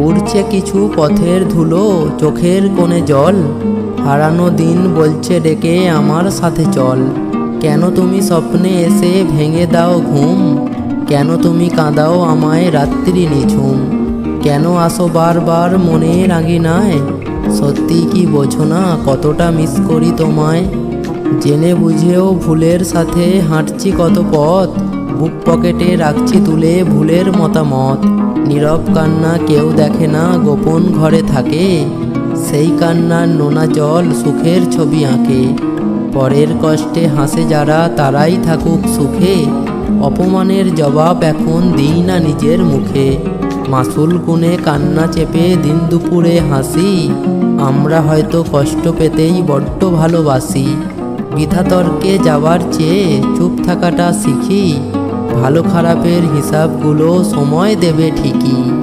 উড়ছে কিছু পথের ধুলো, চোখের কোণে জল। হারানো দিন বলছে ডেকে আমার সাথে চল। কেন তুমি স্বপ্নে এসে ভেঙে দাও ঘুম? কেন তুমি কাঁদাও আমায় রাত্রি নিঝুম? কেন আসো বারবার মনের আঙিনায় সত্যি কি বোঝো না কতটা মিস করি তোমায়? জেনে বুঝেও ভুলের সাথে হাঁটছি কত পথ। বুক পকেটে রাখছি তুলে ভুলের মতামত। নীরব কান্না কেউ দেখে না, গোপন ঘরে থাকে। সেই কান্নার নোনা জল সুখের ছবি আঁকে। পরের কষ্টে হাসে যারা, তারাই থাকুক সুখে। অপমানের জবাব এখন দিই না নিজের মুখে। মাসুল গুনে কান্না চেপে দিন দুপুরে হাসি। আমরা হয়তো কষ্ট পেতেই বড্ড ভালোবাসি। বিধাতর্কে যাওয়ার চেয়ে চুপ থাকাটা শিখি। ভালো খারাপের হিসাবগুলো সময় দেবে ঠিকই।